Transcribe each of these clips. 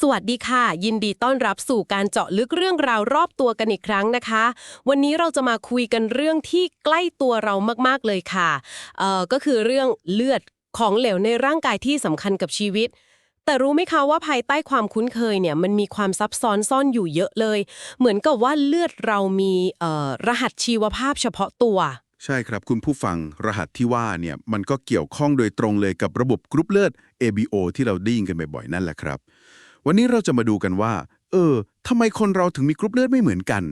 สวัสดีค่ะ ยินดีต้อนรับสู่การเจาะลึกเรื่องราวรอบตัวกันอีกครั้งนะคะ วันนี้เราจะมาคุยกันเรื่องที่ใกล้ตัวเรามากๆเลยค่ะเอ่อก็คือเรื่องเลือดของเหลวในร่างกายที่สำคัญกับชีวิต แต่รู้ไหมคะว่าภายใต้ความคุ้นเคยเนี่ยมันมีความซับซ้อนซ่อนอยู่เยอะเลย เหมือนกับว่าเลือดเรามีเอ่อรหัสชีวภาพเฉพาะตัว ใช่ครับคุณผู้ฟังรหัสที่ว่าเนี่ยมันก็เกี่ยวข้องโดยตรงเลยกับระบบกรุ๊ปเลือด ABO ที่เราได้ยินกันบ่อยๆนั่นแหละครับ วันนี้เราจะมาดูกันว่า เออทำไมคนเราถึงมีกรุ๊ปเลือดไม่เหมือนกัน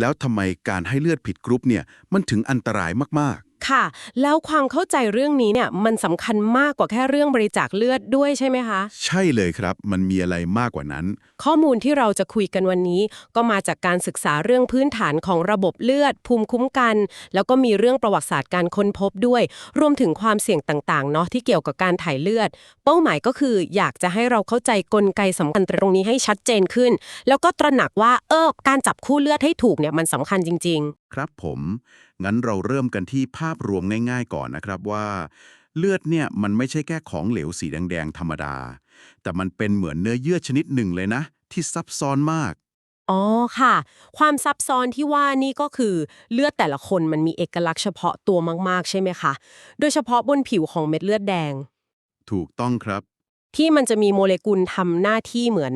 แล้วทำไมการให้เลือดผิดกรุ๊ปเนี่ย มันถึงอันตรายมาก ค่ะ แล้วความเข้าใจเรื่องนี้เนี่ยมันสำคัญมากกว่าแค่เรื่องบริจาคเลือดด้วยใช่ไหมคะๆใช่เลยครับ มันมีอะไรมากกว่านั้น ข้อมูลที่เราจะคุยกันวันนี้ ก็มาจากการศึกษาเรื่องพื้นฐานของระบบเลือด ภูมิคุ้มกัน แล้วก็มีเรื่องประวัติศาสตร์การค้นพบด้วย รวมถึงความเสี่ยงต่างๆเนาะที่เกี่ยวกับการถ่ายเลือด เป้าหมายก็คืออยากจะให้เราเข้าใจกลไกสำคัญตรงนี้ให้ชัดเจนขึ้น แล้วก็ตระหนักว่าเออการจับคู่เลือดให้ถูกเนี่ยมันสำคัญจริง ครับผม งั้นเราเริ่มกันที่ภาพรวมง่าย ๆ ก่อนนะครับว่า เลือดเนี่ยมันไม่ใช่แค่ของเหลวสีแดงๆธรรมดา แต่มันเป็นเหมือนเนื้อเยื่อชนิดหนึ่งเลยนะ ที่ซับซ้อนมากๆอ๋อค่ะ ความซับซ้อนที่ว่านี่ก็คือเลือดแต่ละคนมันมีเอกลักษณ์เฉพาะตัวมากๆ ใช่ไหมคะ โดยเฉพาะบนผิวของเม็ดเลือดแดง ถูกต้องครับ ที่มันจะมีโมเลกุลทำหน้าที่เหมือน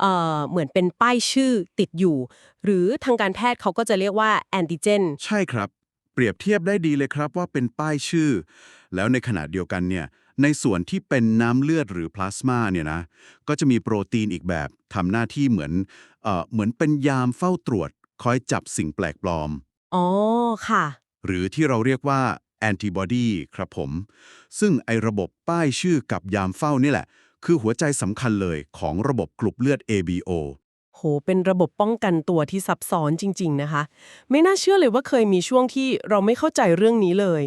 เอ่อเหมือนเป็นป้ายชื่อติดอยู่ หรือทางการแพทย์เขาก็จะเรียกว่าแอนติเจน ใช่ครับ เปรียบเทียบได้ดีเลยครับว่าเป็นป้ายชื่อ แล้วในขณะเดียวกันเนี่ย ในส่วนที่เป็นน้ำเลือดหรือพลาสมาเนี่ยนะ ก็จะมีโปรตีนอีกแบบทำหน้าที่เหมือนเอ่อเหมือนเป็นยามเฝ้าตรวจ คอยจับสิ่งแปลกปลอม อ๋อ ค่ะ หรือที่เราเรียกว่า แอนติบอดีครับผม ซึ่งไอระบบป้ายชื่อกับยามเฝ้านี่แหละ คือหัวใจสำคัญเลยของระบบกลุ่มเลือด ABO โห เป็นระบบป้องกันตัวที่ซับซ้อนจริง ๆ นะคะ ไม่น่าเชื่อเลยว่าเคยมีช่วงที่เราไม่เข้าใจเรื่องนี้เลย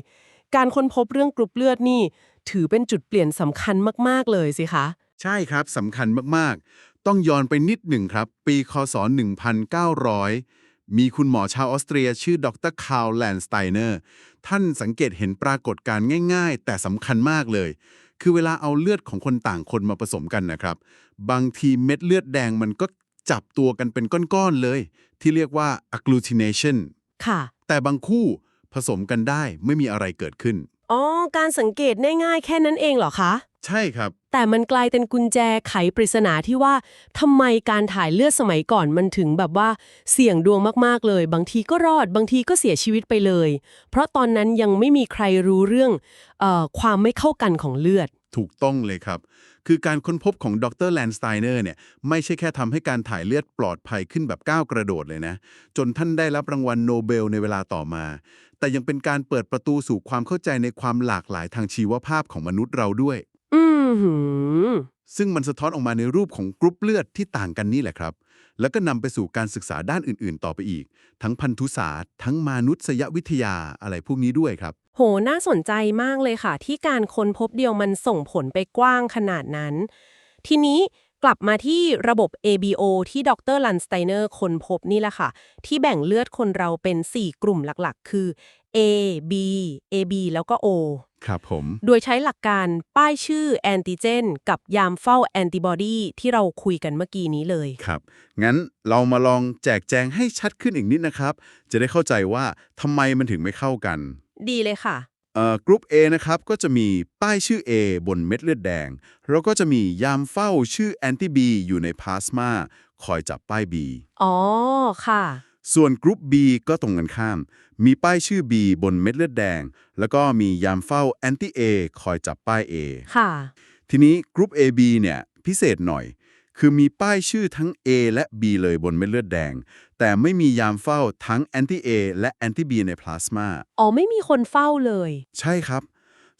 การค้นพบเรื่องกรุ๊ปเลือดนี่ ถือเป็นจุดเปลี่ยนสำคัญมากๆเลยสิคะ ใช่ครับสำคัญมากๆ ต้องย้อนไปนิดหนึ่งครับ ปีคศ 1900 มีคุณหมอชาวออสเตรียชื่อดรคาร์ลแลนสไตเนอร์ ท่านสังเกตเห็นปรากฏการณ์ง่าย ๆ แต่สำคัญมากเลย คือเวลาเอาเลือดของคนต่างคนมาผสมกันนะครับ บางทีเม็ดเลือดแดงมันก็จับตัวกันเป็นก้อนๆเลย ที่เรียกว่า agglutination ค่ะ แต่บางคู่ผสมกันได้ไม่มีอะไรเกิดขึ้น อ๋อ การสังเกตง่ายๆแค่นั้นเองเหรอคะ ใช่ครับ แต่มันกลายเป็นกุญแจไขปริศนาที่ว่าทำไมการถ่ายเลือดสมัยก่อนมันถึงแบบว่าเสี่ยงดวงมากๆเลย บางทีก็รอด บางทีก็เสียชีวิตไปเลย เพราะตอนนั้นยังไม่มีใครรู้เรื่องออความไม่เข้ากันของเลือด ถูกต้องเลยครับ คือการค้นพบของดรแลนสไตเนอร์เนี่ยไม่ใช่แค่ทำให้การถ่ายเลือดปลอดภัยขึ้นแบบก้าวกระโดดเลยนะ จนท่านได้รับรางวัลโนเบลในเวลาต่อมา แต่ยังเป็นการเปิดประตูสู่ความเข้าใจในความหลากหลายทางชีวภาพของมนุษย์เราด้วย อืมหือ ซึ่งมันสะท้อนออกมาในรูปของกรุ๊ปเลือดที่ต่างกันนี่แหละครับ แล้วก็นำไปสู่การศึกษาด้านอื่นๆ ต่อไปอีก ทั้งพันธุศาสตร์ ทั้งมานุษยวิทยาอะไรพวกนี้ด้วยครับ โห น่าสนใจมากเลยค่ะ ที่การค้นพบเดียวมันส่งผลไปกว้างขนาดนั้น ทีนี้กลับมาที่ระบบ ABO ที่ดรลันสไตเนอร์ค้นพบนี่แหละค่ะ ที่แบ่งเลือดคนเราเป็น 4 กลุ่มหลักๆ คือ A B AB แล้วก็ O ครับผม โดยใช้หลักการป้ายชื่อแอนติเจน กับยามเฝ้าแอนติบอดีที่เราคุยกันเมื่อกี้นี้เลย ครับ งั้นเรามาลองแจกแจงให้ชัดขึ้นอีกนิดนะครับ จะได้เข้าใจว่าทำไมมันถึงไม่เข้ากัน ดีเลยค่ะ เอ่อกรุ๊ป A นะครับ ก็จะมีป้ายชื่อ A บนเม็ดเลือดแดง แล้วก็จะมียามเฝ้าชื่อแอนติบีอยู่ในพลาสมาคอยจับป้าย B อ๋อ ค่ะ ส่วนกรุ๊ป B ก็ตรงกันข้าม มีป้ายชื่อ B บนเม็ดเลือดแดง แล้วก็มียามเฝ้าแอนติ A คอยจับป้าย A ค่ะ ทีนี้กรุ๊ป AB เนี่ยพิเศษหน่อย คือมีป้ายชื่อทั้ง A และ B เลยบนเม็ดเลือดแดง แต่ไม่มียามเฝ้าทั้งแอนติ A และแอนติ B ในพลาสมาอ๋อไม่มีคนเฝ้าเลย ใช่ครับ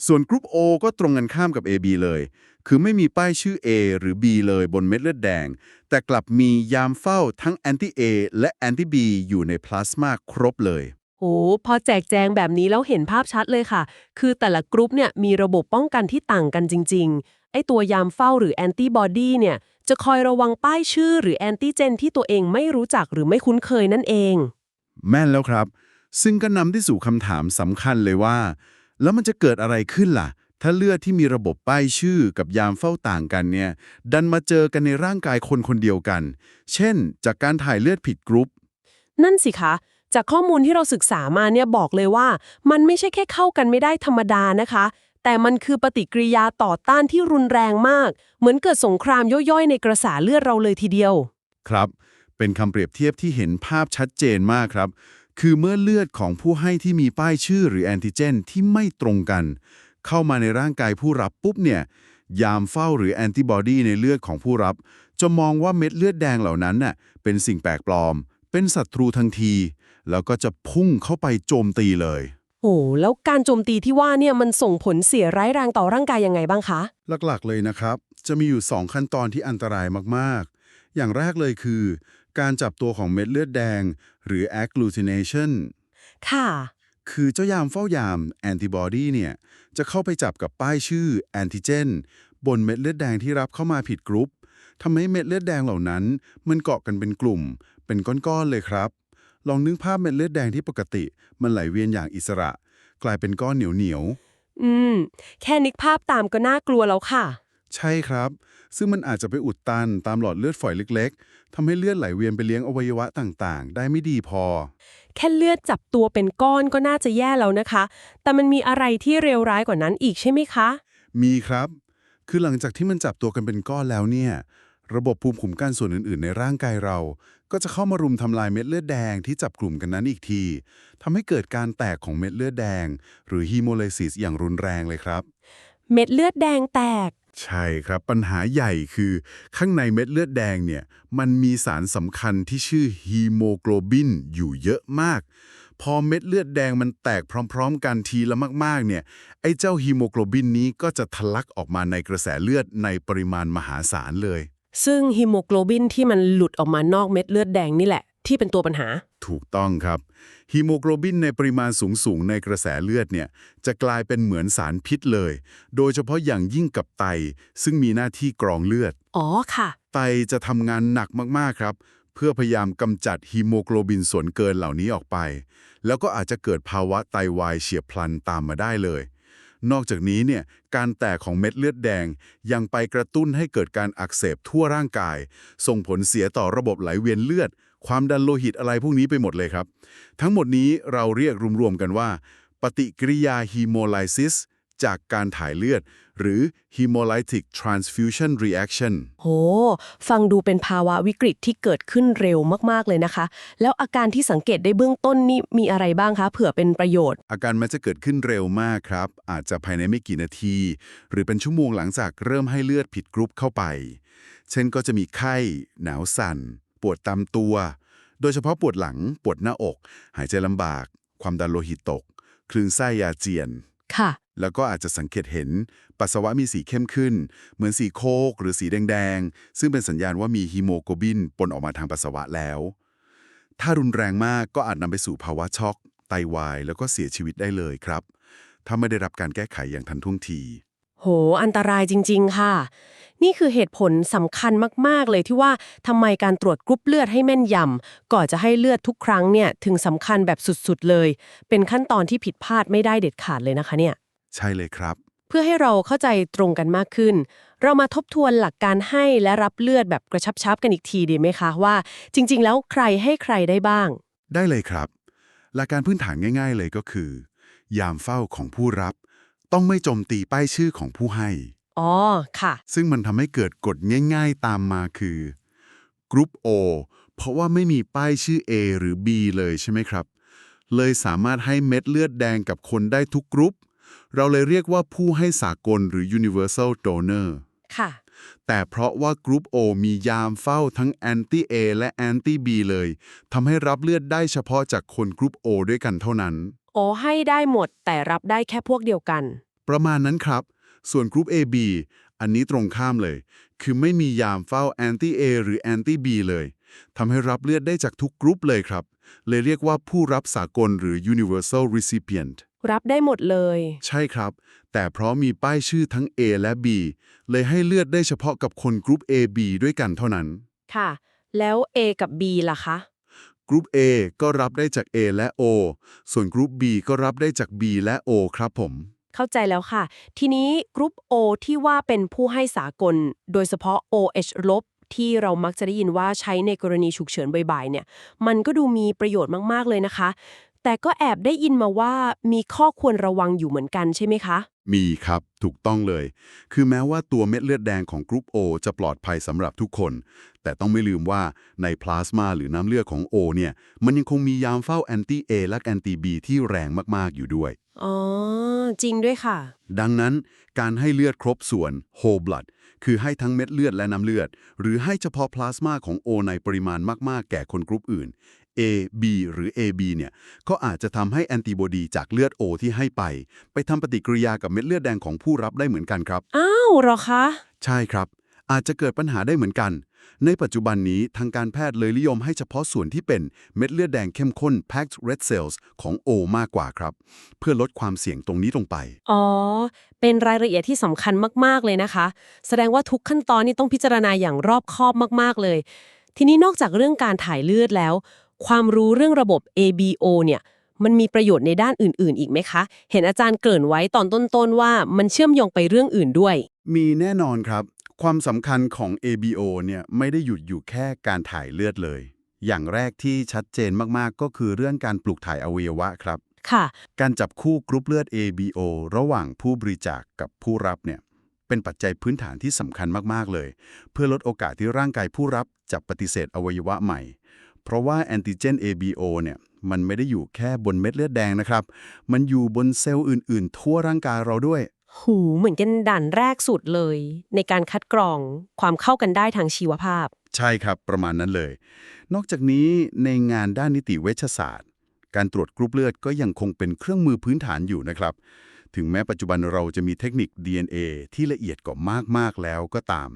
ส่วนกรุ๊ป O ก็ตรงกันข้ามกับ AB เลย คือไม่มีป้ายชื่อ A หรือ B เลยบนเม็ดเลือดแดง แต่กลับมียามเฝ้าทั้งแอนติ A และแอนติ B อยู่ในพลาสมาครบเลยโอ้พอแจกแจงแบบนี้แล้วเห็นภาพชัดเลยค่ะ คือแต่ละกรุ๊ปเนี่ยมีระบบป้องกันที่ต่างกันจริง ๆ ไอตัวยามเฝ้าหรือแอนติบอดีเนี่ย จะคอยระวังป้ายชื่อหรือแอนติเจนที่ตัวเองไม่รู้จักหรือไม่คุ้นเคยนั่นเอง แม่นแล้วครับ ซึ่งก็นำที่สู่คำถามสำคัญเลยว่า แล้วมันจะเกิดอะไรขึ้นล่ะ ถ้าเลือดที่มีระบบป้ายชื่อกับยามเฝ้าต่างกันเนี่ย ดันมาเจอกันในร่างกายคนคนเดียวกัน เช่น จากการถ่ายเลือดผิดกรุ๊ป นั่นสิคะ จากข้อมูลที่เราศึกษามาเนี่ยบอกเลยว่า มันไม่ใช่แค่เข้ากันไม่ได้ธรรมดานะคะ แต่มันคือปฏิกิริยาต่อต้านที่รุนแรงมาก เหมือนเกิดสงครามย่อยๆ ในกระแสเลือดเราเลยทีเดียว ครับ เป็นคำเปรียบเทียบที่เห็นภาพชัดเจนมากครับ คือเมื่อเลือดของผู้ให้ที่มีป้ายชื่อหรือแอนติเจนที่ไม่ตรงกัน เข้ามาในร่างกายผู้รับปุ๊บเนี่ยยามเฝ้าหรือแอนติบอดีในเลือดของผู้รับ จะมองว่าเม็ดเลือดแดงเหล่านั้นน่ะเป็นสิ่งแปลกปลอม เป็นศัตรูทันที แล้วก็จะพุ่งเข้าไปโจมตีเลยโอ้แล้วการโจมตีที่ว่าเนี่ยมันส่งผลเสียร้ายแรงต่อร่างกายยังไงบ้างคะ หลักๆเลยนะครับ จะมีอยู่ 2 ขั้นตอนที่อันตรายมากๆ อย่างแรกเลยคือ การจับตัวของเม็ดเลือดแดง หรือ agglutination ค่ะ คือเจ้ายามเฝ้ายามแอนติบอดีเนี่ยจะเข้าไปจับกับป้ายชื่อแอนติเจนบนเม็ดเลือดแดงที่รับเข้ามาผิดกรุ๊ปทำให้เม็ดเลือดแดงเหล่านั้น มันเกาะกันเป็นกลุ่ม เป็นก้อนๆเลยครับ ลองนึกภาพเม็ดเลือดแดงที่ปกติ มันไหลเวียนอย่างอิสระ กลายเป็นก้อนเหนียวๆอืม แค่นึกภาพตามก็น่ากลัวแล้วค่ะ ใช่ครับ ซึ่งมันอาจจะไปอุดตันตามหลอดเลือดฝอยเล็ก ๆทำให้เลือดไหลเวียนไปเลี้ยงอวัยวะต่างๆ ได้ไม่ดีพอ แค่เลือดจับตัวเป็นก้อนก็น่าจะแย่แล้วนะคะ แต่มันมีอะไรที่เลวร้ายกว่านั้นอีกใช่ไหมคะ มีครับ คือหลังจากที่มันจับตัวกันเป็นก้อนแล้วเนี่ย ระบบภูมิคุ้มกันส่วนอื่นๆ ในร่างกายเรา ก็จะเข้ามารุมทำลายเม็ดเลือดแดงที่จับกลุ่มกันนั้นอีกทีทำให้เกิดการแตกของเม็ดเลือดแดง หรือฮีโมไลซิสอย่างรุนแรงเลยครับ เม็ดเลือดแดงแตก ใช่ครับปัญหาใหญ่คือข้างในเม็ดเลือดแดงเนี่ยมันมีสารสำคัญที่ชื่อฮีโมโกลบินอยู่เยอะมาก พอเม็ดเลือดแดงมันแตกพร้อม ๆ กันทีละมากๆเนี่ยไอ้เจ้าฮีโมโกลบินนี้ก็จะทะลักออกมาในกระแสเลือดในปริมาณมหาศาลเลย ซึ่งฮีโมโกลบินที่มันหลุดออกมานอกเม็ดเลือดแดงนี่แหละ ที่เป็นตัวปัญหา ถูกต้องครับฮีโมโกลบินในปริมาณสูงๆ ในกระแสเลือดเนี่ยจะกลายเป็นเหมือนสารพิษเลย โดยเฉพาะอย่างยิ่งกับไต ซึ่งมีหน้าที่กรองเลือด อ๋อค่ะ ไตจะทำงานหนักมากๆครับ เพื่อพยายามกำจัดฮีโมโกลบินส่วนเกินเหล่านี้ออกไป แล้วก็อาจจะเกิดภาวะไตวายเฉียบพลันตามมาได้เลย นอกจากนี้เนี่ยการแตกของเม็ดเลือดแดงยังไปกระตุ้นให้เกิดการอักเสบทั่วร่างกาย ส่งผลเสียต่อระบบไหลเวียนเลือด ความดันโลหิตอะไรพวกนี้ไปหมดเลยครับ ทั้งหมดนี้เราเรียกรวมๆกันว่า ปฏิกิริยาฮีโมไลซิสจากการถ่ายเลือด หรือ hemolytic transfusion reaction โห ฟังดูเป็นภาวะวิกฤตที่เกิดขึ้นเร็วมากๆเลยนะคะ แล้วอาการที่สังเกตได้เบื้องต้นนี่มีอะไรบ้างคะ เผื่อเป็นประโยชน์ อาการมันจะเกิดขึ้นเร็วมากครับ อาจจะภายในไม่กี่นาที หรือเป็นชั่วโมงหลังจากเริ่มให้เลือดผิดกรุ๊ปเข้าไป เช่นก็จะมีไข้ หนาวสั่น ปวดตามตัว โดยเฉพาะปวดหลัง ปวดหน้าอก หายใจลำบาก ความดันโลหิตตก คลื่นไส้ยาเจียน ค่ะ แล้วก็อาจจะสังเกตเห็น ปัสสาวะมีสีเข้มขึ้น เหมือนสีโคกหรือสีแดง ๆ ซึ่งเป็นสัญญาณว่ามีฮีโมโกลบินปนออกมาทางปัสสาวะแล้ว ถ้ารุนแรงมากก็อาจนำไปสู่ภาวะช็อก ไตวาย แล้วก็เสียชีวิตได้เลยครับ ถ้าไม่ได้รับการแก้ไขอย่างทันท่วงที โห อันตรายจริง ๆ ค่ะ นี่คือเหตุผลสำคัญมาก ๆ เลยที่ว่าทำไมการตรวจกรุ๊ปเลือดให้แม่นยำก่อนจะให้เลือดทุกครั้งเนี่ยถึงสำคัญแบบสุดๆเลย เป็นขั้นตอนที่ผิดพลาดไม่ได้เด็ดขาดเลยนะคะเนี่ย ใช่เลยครับ เพื่อให้เราเข้าใจตรงกันมากขึ้น เรามาทบทวนหลักการให้และรับเลือดแบบกระชับชับๆกันอีกทีดีไหมคะว่า จริง ๆ แล้วใครให้ใครได้บ้าง ได้เลยครับ หลักการพื้นฐานง่าย ๆ เลยก็คือ ยามเฝ้าของผู้รับ ต้องไม่โจมตีป้ายชื่อของผู้ให้ อ๋อ ค่ะ ซึ่งมันทำให้เกิดกฎง่ายๆตามมาคือกรุ๊ป O เพราะว่าไม่มีป้ายชื่อ A หรือ B เลยใช่ไหมครับ เลยสามารถให้เม็ดเลือดแดงกับคนได้ทุกกรุ๊ป เราเลยเรียกว่าผู้ให้สากลหรือ universal donor ค่ะ แต่เพราะว่ากรุ๊ป O มียามเฝ้าทั้ง anti A และ anti B เลยทำให้รับเลือดได้เฉพาะจากคนกรุ๊ป O ด้วยกันเท่านั้น อ๋อให้ได้หมดแต่รับได้แค่พวกเดียวกัน ประมาณนั้นครับ ส่วนกรุ๊ป AB อันนี้ตรงข้ามเลย คือไม่มียามเฝ้า anti A หรือ anti B เลยทำให้รับเลือดได้จากทุกกรุ๊ปเลยครับ เลยเรียกว่าผู้รับสากลหรือ universal recipient รับได้หมดเลย ใช่ครับ แต่เพราะมีป้ายชื่อทั้ง A และ B เลยให้เลือดได้เฉพาะกับคนกรุ๊ป AB ด้วยกันเท่านั้น ค่ะ แล้ว A กับ B ล่ะคะ กรุ๊ป A ก็รับได้จาก A และ O ส่วนกรุ๊ป B ก็รับได้จาก B และ O ครับผม เข้าใจแล้วค่ะ ทีนี้กรุ๊ป O ที่ว่าเป็นผู้ให้สากล โดยเฉพาะ OH ลบที่เรามักจะได้ยินว่าใช้ในกรณีฉุกเฉินบ่อยๆเนี่ย มันก็ดูมีประโยชน์มาก ๆ เลยนะคะ แต่ก็แอบได้ยินมาว่ามีข้อควรระวังอยู่เหมือนกันใช่ไหมคะ มีครับถูกต้องเลย คือแม้ว่าตัวเม็ดเลือดแดงของกรุ๊ป O จะปลอดภัยสำหรับทุกคน แต่ต้องไม่ลืมว่าในพลาสมาหรือน้ำเลือดของ O เนี่ย มันยังคงมียามเฝ้าแอนตี้ A และแอนตี้ B ที่แรงมาก ๆ อยู่ด้วย อ๋อ จริงด้วยค่ะ ดังนั้นการให้เลือดครบส่วน whole blood คือให้ทั้งเม็ดเลือดและน้ำเลือด หรือให้เฉพาะพลาสมาของ O ในปริมาณมาก ๆ แก่คนกรุ๊ปอื่น A B หรือ AB เนี่ยก็อาจจะทำให้แอนติบอดีจากเลือด O ที่ให้ไป ไปทำปฏิกิริยากับเม็ดเลือดแดงของผู้รับได้เหมือนกันครับ อ้าวเหรอคะ ใช่ครับ อาจจะเกิดปัญหาได้เหมือนกัน ในปัจจุบันนี้ทางการแพทย์เลยนิยมให้เฉพาะส่วนที่เป็นเม็ดเลือดแดงเข้มข้น packed red cells ของ O มากกว่าครับ เพื่อลดความเสี่ยงตรงนี้ลงไป อ๋อ เป็นรายละเอียดที่สำคัญมากๆเลยนะคะ แสดงว่าทุกขั้นตอนนี่ต้องพิจารณาอย่างรอบคอบมากๆเลย ทีนี้นอกจากเรื่องการถ่ายเลือดแล้ว ความรู้เรื่องระบบ ABO เนี่ยมันมีประโยชน์ในด้านอื่น ๆ อีกไหมคะ เห็นอาจารย์เกริ่นไว้ตอนต้น ๆ ว่ามันเชื่อมโยงไปเรื่องอื่นด้วย มีแน่นอนครับ ความสำคัญของ ABO เนี่ยไม่ได้หยุดอยู่แค่การถ่ายเลือดเลย อย่างแรกที่ชัดเจนมากๆ ก็คือเรื่องการปลูกถ่ายอวัยวะครับ ค่ะ การจับคู่กรุ๊ปเลือด ABO ระหว่างผู้บริจาคกับผู้รับเนี่ยเป็นปัจจัยพื้นฐานที่สำคัญมากๆเลย เพื่อลดโอกาสที่ร่างกายผู้รับจะปฏิเสธอวัยวะใหม่ เพราะว่าแอนติเจน ABO เนี่ยมันไม่ได้อยู่แค่บนเม็ดเลือดแดงนะครับ มันอยู่บนเซลล์อื่นๆ ทั่วร่างกายเราด้วย หูเหมือนกันด่านแรกสุดเลย ในการคัดกรองความเข้ากันได้ทางชีวภาพ ใช่ครับประมาณนั้นเลย นอกจากนี้ในงานด้านนิติเวชศาสตร์ การตรวจกรุ๊ปเลือดก็ยังคงเป็นเครื่องมือพื้นฐานอยู่นะครับ ถึงแม้ปัจจุบันเราจะมีเทคนิค DNA ที่ละเอียดกว่ามากๆแล้วก็ตาม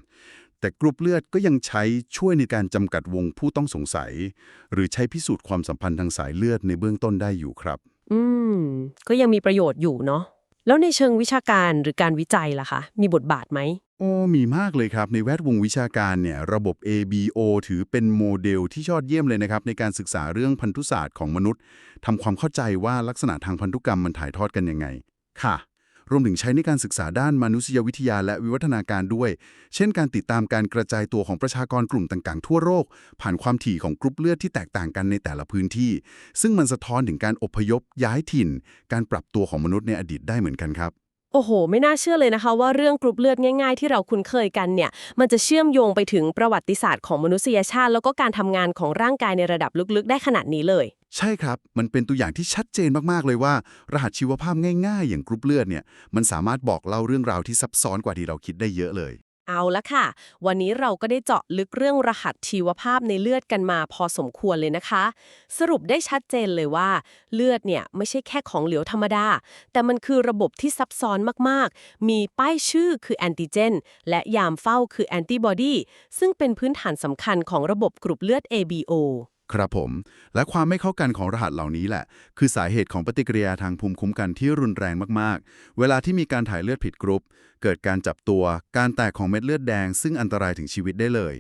แต่กรุ๊ปเลือดก็ยังใช้ช่วยในการจำกัดวงผู้ต้องสงสัย หรือใช้พิสูจน์ความสัมพันธ์ทางสายเลือดในเบื้องต้นได้อยู่ครับ อืม ก็ยังมีประโยชน์อยู่เนาะแล้วในเชิงวิชาการหรือการวิจัยล่ะคะมีบทบาทไหมโอ้มีมากเลยครับในแวดวงวิชาการเนี่ยระบบ ABO ถือเป็นโมเดลที่ยอดเยี่ยมเลยนะครับในการศึกษาเรื่องพันธุศาสตร์ของมนุษย์ทำความเข้าใจว่าลักษณะทางพันธุกรรมมันถ่ายทอดกันยังไง ค่ะ รวมถึงใช้ในการศึกษาด้านมนุษยวิทยาและวิวัฒนาการด้วย เช่นการติดตามการกระจายตัวของประชากรกลุ่มต่างๆ ทั่วโลกผ่านความถี่ของกรุ๊ปเลือดที่แตกต่างกันในแต่ละพื้นที่ ซึ่งมันสะท้อนถึงการอพยพย้ายถิ่น การปรับตัวของมนุษย์ในอดีตได้เหมือนกันครับ โอ้โห ไม่น่าเชื่อเลยนะคะ ว่าเรื่องกรุ๊ปเลือดง่าย ๆ ที่เราคุ้นเคยกันเนี่ย มันจะเชื่อมโยงไปถึงประวัติศาสตร์ของมนุษยชาติ แล้วก็การทำงานของร่างกายในระดับลึกๆ ได้ขนาดนี้เลย ใช่ครับ มันเป็นตัวอย่างที่ชัดเจนมากๆเลยว่า รหัสชีวภาพง่าย ๆ อย่างกรุ๊ปเลือดเนี่ยมันสามารถบอกเล่าเรื่องราวที่ซับซ้อนกว่าที่เราคิดได้เยอะเลย เอาละค่ะ วันนี้เราก็ได้เจาะลึกเรื่องรหัสชีวภาพในเลือดกันมาพอสมควรเลยนะคะ สรุปได้ชัดเจนเลยว่า เลือดเนี่ยไม่ใช่แค่ของเหลวธรรมดา แต่มันคือระบบที่ซับซ้อนมากๆ มีป้ายชื่อคือแอนติเจน และยามเฝ้าคือแอนติบอดีซึ่งเป็นพื้นฐานสำคัญของระบบกรุ๊ปเลือด ABO ครับผม และความไม่เข้ากันของรหัสเหล่านี้แหละ คือสาเหตุของปฏิกิริยาทางภูมิคุ้มกันที่รุนแรงมากๆ เวลาที่มีการถ่ายเลือดผิดกรุ๊ป เกิดการจับตัว การแตกของเม็ดเลือดแดง ซึ่งอันตรายถึงชีวิตได้เลย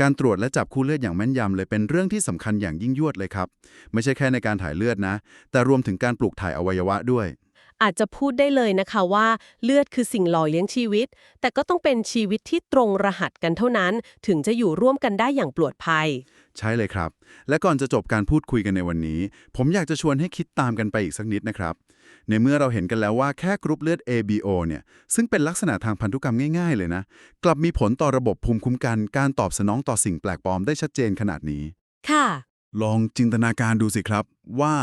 การตรวจและจับคู่เลือดอย่างแม่นยำเลยเป็นเรื่องที่สำคัญอย่างยิ่งยวดเลยครับ ไม่ใช่แค่ในการถ่ายเลือดนะ แต่รวมถึงการปลูกถ่ายอวัยวะด้วยอาจจะพูดได้เลยนะคะว่าเลือดคือสิ่งหล่อเลี้ยงชีวิต แต่ก็ต้องเป็นชีวิตที่ตรงรหัสกันเท่านั้น ถึงจะอยู่ร่วมกันได้อย่างปลอดภัย ใช่เลยครับ และก่อนจะจบการพูดคุยกันในวันนี้ ผมอยากจะชวนให้คิดตามกันไปอีกสักนิดนะครับ ในเมื่อเราเห็นกันแล้วว่าแค่กรุ๊ปเลือด ABO เนี่ย ซึ่งเป็นลักษณะทางพันธุกรรมง่ายๆ เลยนะ กลับมีผลต่อระบบภูมิคุ้มกัน การตอบสนองต่อสิ่งแปลกปลอมได้ชัดเจนขนาดนี้ ค่ะ ลองจินตนาการดูสิครับ ว่า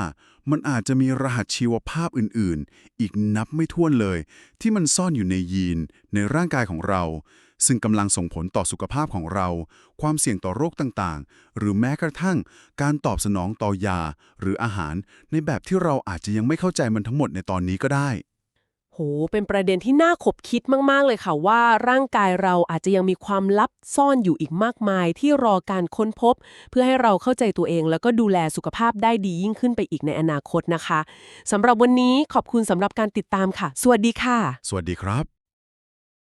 มันอาจจะมีรหัสชีวภาพอื่นๆ อีกนับไม่ถ้วนเลย ที่มันซ่อนอยู่ในยีนในร่างกายของเรา ซึ่งกำลังส่งผลต่อสุขภาพของเรา ความเสี่ยงต่อโรคต่างๆ หรือแม้กระทั่งการตอบสนองต่อยา หรืออาหาร ในแบบที่เราอาจจะยังไม่เข้าใจมันทั้งหมดในตอนนี้ก็ได้ โห เป็นประเด็นที่น่าขบคิดมาก ๆ เลยค่ะว่าร่างกายเราอาจจะยังมีความลับซ่อนอยู่อีกมากมายที่รอการค้นพบ เพื่อให้เราเข้าใจตัวเองแล้วก็ดูแลสุขภาพได้ดียิ่งขึ้นไปอีกในอนาคตนะคะสำหรับวันนี้ขอบคุณสำหรับการติดตามค่ะ สวัสดีค่ะ สวัสดีครับ